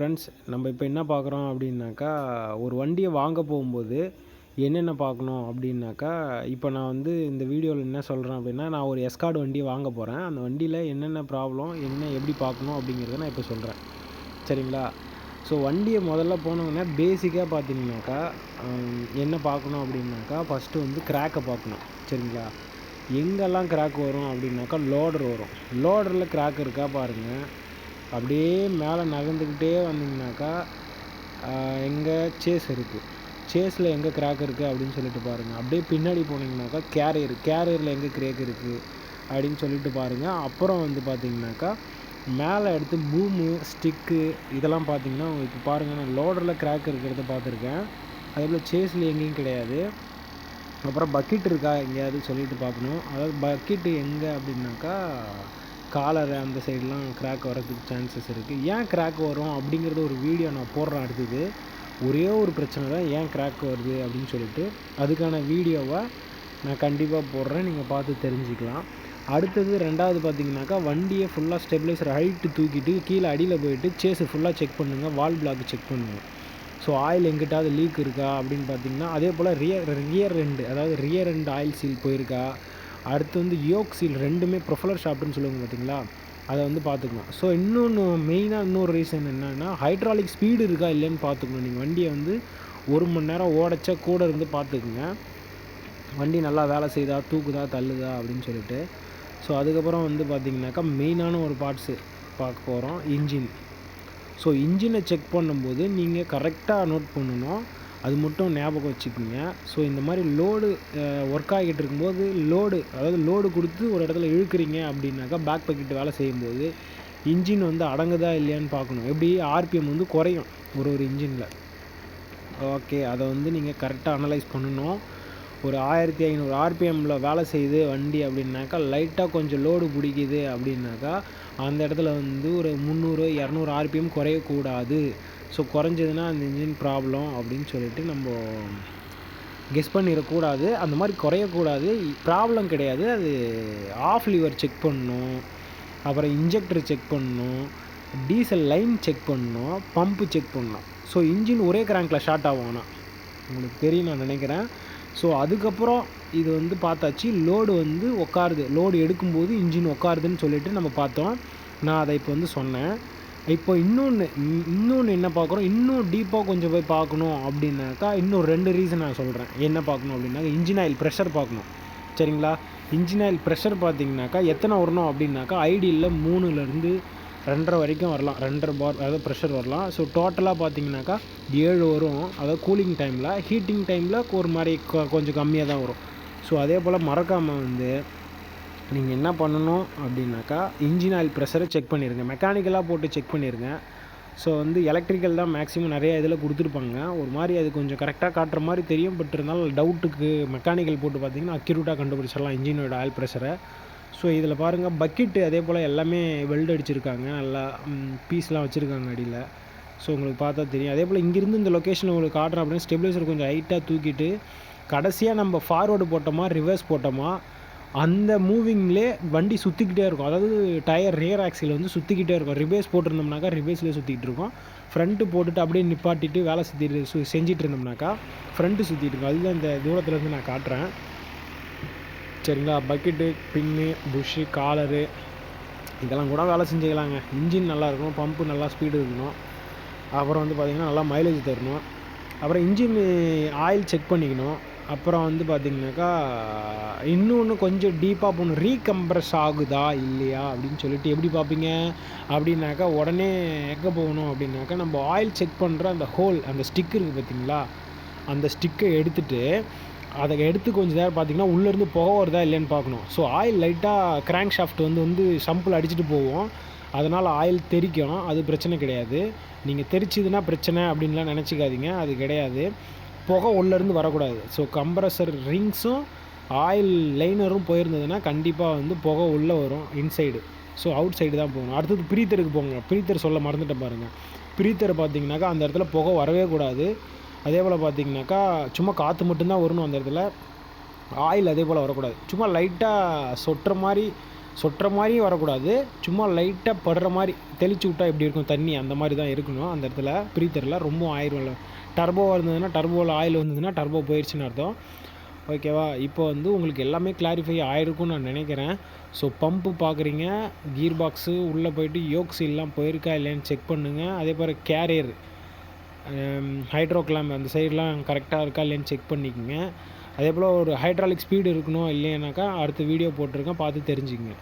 Friends நம்ம இப்போ என்ன பார்க்குறோம் அப்படின்னாக்கா ஒரு வண்டியை வாங்க போகும்போது என்னென்ன பார்க்கணும் அப்படின்னாக்கா இப்போ நான் வந்து இந்த வீடியோவில் என்ன சொல்கிறேன் அப்படின்னா நான் ஒரு எஸ்கார்டு வண்டியை வாங்க போகிறேன் அந்த வண்டியில் என்னென்ன ப்ராப்ளம் என்ன எப்படி பார்க்கணும் அப்படிங்கிறத நான் இப்போ சொல்கிறேன் சரிங்களா? ஸோ வண்டியை முதல்ல போனோங்கன்னா பேசிக்காக பார்த்தீங்கன்னாக்கா என்ன பார்க்கணும் அப்படின்னாக்கா ஃபஸ்ட்டு வந்து கிராக்கை பார்க்கணும் சரிங்களா? எங்கெல்லாம் கிராக் வரும் அப்படின்னாக்கா லோடர் வரும். லோடரில் கிராக் இருக்கா பாருங்கள் அப்படியே மேலே நகர்ந்துக்கிட்டே வந்தீங்கன்னாக்கா எங்கே சேஸ் இருக்குது சேஸில் எங்கே கிராக் இருக்குது அப்படின்னு சொல்லிட்டு பாருங்கள் அப்படியே பின்னாடி போனீங்கன்னாக்கா கேரியர் கேரியரில் எங்கே கிரேக் இருக்குது அப்படின்னு சொல்லிட்டு பாருங்கள் அப்புறம் வந்து பார்த்தீங்கன்னாக்கா மேலே எடுத்து பூமு ஸ்டிக்கு இதெல்லாம் பார்த்தீங்கன்னா இப்போ பாருங்கள் நான் லோடரில் கிராக் இருக்கிறத பார்த்துருக்கேன் அதே போல் சேஸில் எங்கேயும் கிடையாது. அப்புறம் பக்கெட் இருக்கா எங்கேயாவது சொல்லிட்டு பார்க்கணும். அதாவது பக்கெட்டு எங்கே அப்படின்னாக்கா காலர் அந்த சைடெலாம் கிராக் வரதுக்கு சான்சஸ் இருக்குது ஏன் கிராக் வரும்? அப்படிங்கிறது ஒரு வீடியோ நான் போடுறேன் அடுத்தது. ஒரே ஒரு பிரச்சனை தான் ஏன் கிராக் வருது அப்படின்னு சொல்லிட்டு அதுக்கான வீடியோவை நான் கண்டிப்பாக போடுறேன். நீங்கள் பார்த்து தெரிஞ்சுக்கலாம். அடுத்தது ரெண்டாவது பார்த்தீங்கன்னாக்கா வண்டியை ஃபுல்லாக ஸ்டெபிலைசர் ஹைட்டு தூக்கிட்டு கீழே அடியில் போயிட்டு சேஸு ஃபுல்லாக செக் பண்ணுங்கள் வால் பிளாக் செக் பண்ணுங்கள் ஸோ ஆயில் எங்கிட்டாவது லீக் இருக்கா அப்படின்னு பார்த்தீங்கன்னா அதே போல் ரியர் ரியர் ரெண்டு அதாவது ரியர் ரெண்டு ஆயில் சீல் போயிருக்கா? அடுத்து வந்து யோக் சீல் ரெண்டுமே ப்ரொஃபலர் ஷாப்ட்னு சொல்லுவாங்க பார்த்தீங்களா? அதை வந்து பார்த்துக்கலாம். ஸோ இன்னொன்று மெயினாக இன்னொரு ரீசன் என்னென்னா ஹைட்ராலிக் ஸ்பீடு இருக்கா இல்லைன்னு பார்த்துக்கணும். நீங்கள் வண்டியை வந்து ஒரு மணி நேரம் ஓடச்சா கூட இருந்து பார்த்துக்குங்க. வண்டி நல்லா வேலை செய்யுதா தூக்குதா தள்ளுதா அப்படின்னு சொல்லிட்டு. ஸோ அதுக்கப்புறம் வந்து பார்த்திங்கனாக்கா மெயினான ஒரு பார்ட்ஸு பார்க்க போகிறோம் இன்ஜின் ஸோ இன்ஜினை செக் பண்ணும்போது நீங்கள் கரெக்டாக நோட் பண்ணணும். அது மட்டும் ஞாபகம் வச்சுக்கோங்க. ஸோ இந்த மாதிரி லோடு ஒர்க் ஆகிட்டு இருக்கும்போது லோடு அதாவது லோடு கொடுத்து ஒரு இடத்துல இழுக்கிறீங்க அப்படின்னாக்கா பேக் பக்கெட் வேலை செய்யும்போது இன்ஜின் வந்து அடங்குதா இல்லையான்னு பார்க்கணும். எப்படி? ஆர்பிஎம் வந்து குறையும் ஒரு ஒரு இன்ஜினில் ஓகே அதை வந்து நீங்கள் கரெக்டாக அனலைஸ் பண்ணணும். ஒரு ஆயிரத்தி ஐநூறு ஆர்பிஎம்மில் வேலை செய்யுது வண்டி அப்படின்னாக்கா லைட்டாக கொஞ்சம் லோடு பிடிக்குது அப்படின்னாக்கா அந்த இடத்துல வந்து ஒரு முந்நூறு இரநூறு ஆர்பிஎம் குறையக்கூடாது. ஸோ குறைஞ்சதுன்னா அந்த இன்ஜின் ப்ராப்ளம் அப்படின்னு சொல்லிட்டு நம்ம கெஸ் பண்ணிடக்கூடாது. அந்த மாதிரி குறையக்கூடாது. ப்ராப்ளம் கிடையாது. அது ஆஃப் லிவர் செக் பண்ணணும் அப்புறம் இன்ஜெக்டர் செக் பண்ணணும் டீசல் லைன் செக் பண்ணணும் பம்பு செக் பண்ணணும் ஸோ இன்ஜின் ஒரே கிராங்கில் ஷார்ட் ஆகும் ஆனால் உங்களுக்கு தெரியும் நான் நினைக்கிறேன். ஸோ அதுக்கப்புறம் இது வந்து பார்த்தாச்சு. லோடு வந்து உட்காருது லோடு எடுக்கும்போது இன்ஜின் உட்காருதுன்னு சொல்லிட்டு நம்ம பார்த்தோம். நான் அதை இப்போ வந்து சொன்னேன். இப்போ இன்னொன்று இன்னொன்று என்ன பார்க்குறோம்? இன்னும் டீப்பாக கொஞ்சம் போய் பார்க்கணும் அப்படின்னாக்கா இன்னும் ரெண்டு ரீசன் நான் சொல்கிறேன் என்ன பார்க்கணும் அப்படின்னாக்கா இன்ஜின் ஆயில் ப்ரெஷர் பார்க்கணும். சரிங்களா? இன்ஜின் ஆயில் ப்ரெஷர் பார்த்தீங்கன்னாக்கா எத்தனை வரணும் அப்படின்னாக்கா ஐடியில் மூணுலேருந்து ரெண்டரை வரைக்கும் வரலாம். ரெண்டரை பார் அதாவது ப்ரெஷர் வரலாம். ஸோ டோட்டலாக பார்த்தீங்கன்னாக்கா ஏழு வரும். அதாவது கூலிங் டைமில் ஹீட்டிங் டைமில் ஒரு மாதிரி கொஞ்சம் கம்மியாக தான் வரும். ஸோ அதே போல் மறக்காமல் வந்து நீங்கள் என்ன பண்ணணும் அப்படின்னாக்கா இன்ஜின் ஆயில் ப்ரெஷரை செக் பண்ணிடுங்க மெக்கானிக்கலாக போட்டு செக் பண்ணிடுங்க ஸோ வந்து எலக்ட்ரிக்கல் தான் மேக்ஸிமம் நிறைய இதில் கொடுத்துருப்பாங்க. ஒரு மாதிரி அது கொஞ்சம் கரெக்டாக காட்டுற மாதிரி தெரியும். பட் இருந்தாலும் டவுட்டுக்கு மெக்கானிக்கல் போட்டு பார்த்தீங்கன்னா அக்யூரேட்டாக கண்டுபிடிச்சிடலாம் இன்ஜினோட ஆயில் ப்ரெஷரை ஸோ இதில் பாருங்கள் பக்கெட்டு அதே போல் எல்லாமே வெல்ட் அடிச்சிருக்காங்க. நல்லா பீஸ்லாம் வச்சுருக்காங்க அடியில். ஸோ உங்களுக்கு பார்த்தா தெரியும். அதே போல் இங்கேருந்து இந்த லொக்கேஷன் உங்களுக்கு காட்டுறோம் அப்படின்னா ஸ்டெபிலைசர் கொஞ்சம் ஹைட்டாக தூக்கிட்டு கடைசியாக நம்ம ஃபார்வேர்டு போட்டோமா ரிவர்ஸ் போட்டோமா அந்த மூவிங்லே வண்டி சுற்றிக்கிட்டே இருக்கும். அதாவது டயர் ரியர் ஆக்சில் வந்து சுற்றிக்கிட்டே இருக்கும். ரிவேஸ் போட்டிருந்தோம்னாக்கா ரிவேஸ்லேயே சுற்றிக்கிட்டு இருக்கும். ஃப்ரண்ட்டு போட்டுட்டு அப்படியே நிப்பாட்டிட்டு வேலை சுற்றிட்டு சு செஞ்சிட்டு இருந்தோம்னாக்கா ஃப்ரண்ட்டு சுற்றிட்டு இருக்கும். அதுதான் இந்த தூரத்துலேருந்து நான் காட்டுறேன். சரிங்களா? பக்கெட்டு பின்னு புஷ்ஷு காலரு இதெல்லாம் கூட வேலை செஞ்சுக்கலாங்க. இன்ஜின் நல்லா இருக்கணும். பம்பு நல்லா ஸ்பீடு இருக்கணும். அப்புறம் வந்து பார்த்திங்கன்னா நல்லா மைலேஜ் தரணும். அப்புறம் இன்ஜின் ஆயில் செக் பண்ணிக்கணும். அப்புறம் வந்து பார்த்திங்கனாக்கா இன்னொன்று கொஞ்சம் டீப்பாக போகணும். ரீகம்ப்ரஸ் ஆகுதா இல்லையா அப்படின்னு சொல்லிட்டு எப்படி பார்ப்பீங்க? அப்படின்னாக்கா உடனே எங்கே போகணும் அப்படின்னாக்கா நம்ம ஆயில் செக் பண்ணுற அந்த ஹோல் அந்த ஸ்டிக் இருக்குது பார்த்தீங்களா அந்த ஸ்டிக்கை எடுத்துகிட்டு அதை எடுத்து கொஞ்சம் நேரம் பார்த்தீங்கன்னா உள்ளேருந்து புகை வருதா இல்லைன்னு பார்க்கணும். ஸோ ஆயில் லைட்டாக கிராங்க் ஷாஃப்ட் வந்து வந்து சம்பிள் அடிச்சுட்டு போவோம். அதனால் ஆயில் தெரிக்கும் அது பிரச்சனை கிடையாது. நீங்கள் தெரிச்சதுன்னா பிரச்சனை அப்படின்லாம் நினச்சிக்காதீங்க. அது கிடையாது. புகை உள்ளேருந்து வரக்கூடாது. ஸோ கம்ப்ரஸர் ரிங்ஸும் ஆயில் லைனரும் போயிருந்ததுன்னா கண்டிப்பாக வந்து புகை உள்ளே வரும் இன்சைடு ஸோ அவுட் சைடு தான் போகணும். அடுத்தது ப்ரீத்தருக்கு போங்க. ப்ரீத்தர் சொல்ல மறந்துட்டேன் பாருங்கள் ப்ரீத்தர் பார்த்தீங்கன்னாக்கா அந்த இடத்துல புகை வரவே கூடாது. அதே போல் பார்த்தீங்கன்னாக்கா சும்மா காற்று மட்டும்தான் வரணும் அந்த இடத்துல. ஆயில் அதே போல் வரக்கூடாது. சும்மா லைட்டாக சொட்டுற மாதிரி சொட்டுற மாதிரியும் வரக்கூடாது. சும்மா லைட்டாக படுற மாதிரி தெளிச்சு விட்டால் எப்படி இருக்கும்? தண்ணி அந்த மாதிரி தான் இருக்கணும் அந்த இடத்துல. ப்ரீத்தரில் ரொம்ப ஆயிரும் டர்போவாக இருந்ததுன்னா டர்போவில் ஆயில் வந்ததுன்னா டர்போ போயிடுச்சுன்னு அர்த்தம். ஓகேவா இப்போ வந்து உங்களுக்கு எல்லாமே கிளாரிஃபை ஆகிருக்கும்னு நான் நினைக்கிறேன். ஸோ பம்பு பார்க்குறீங்க கீர் பாக்ஸு உள்ளே போயிட்டு யோக் எல்லாம் போயிருக்கா இல்லைன்னு செக் பண்ணுங்கள் அதே போல் கேரியர் ஹைட்ரோ கிளாம்ப் அந்த சைடெலாம் கரெக்டாக இருக்கா இல்லைன்னு செக் பண்ணிக்கோங்க. அதே போல் ஒரு ஹைட்ராலிக் ஸ்பீடு இருக்கணும் இல்லைனாக்கா அடுத்த வீடியோ போட்டிருக்கேன் பார்த்து தெரிஞ்சுக்கங்க.